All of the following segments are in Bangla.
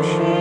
ocean.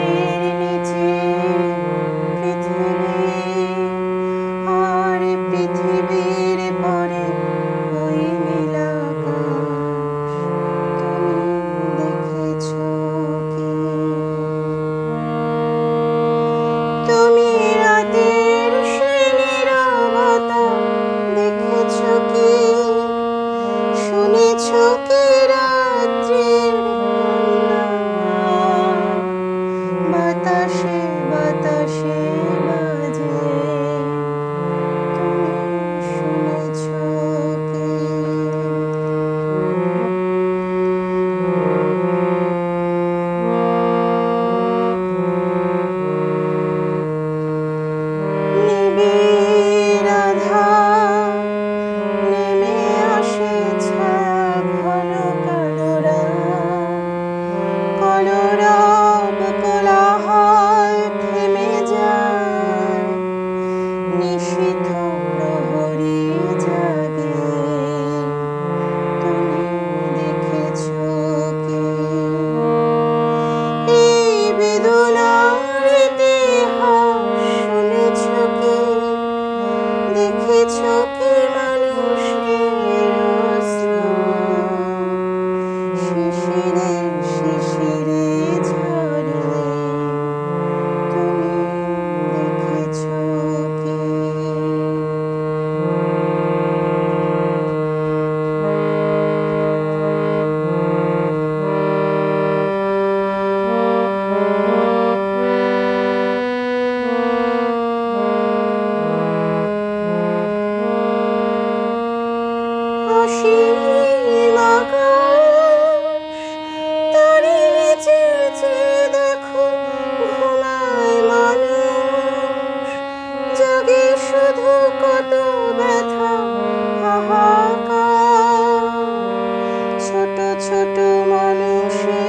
Take ছোট মানুষে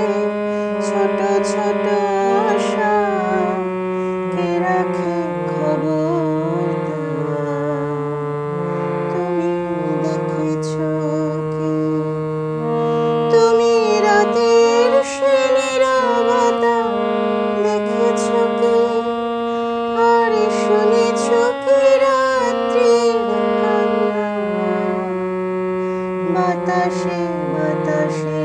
ছোট ছোট আশা। বাতাসে বাতাসে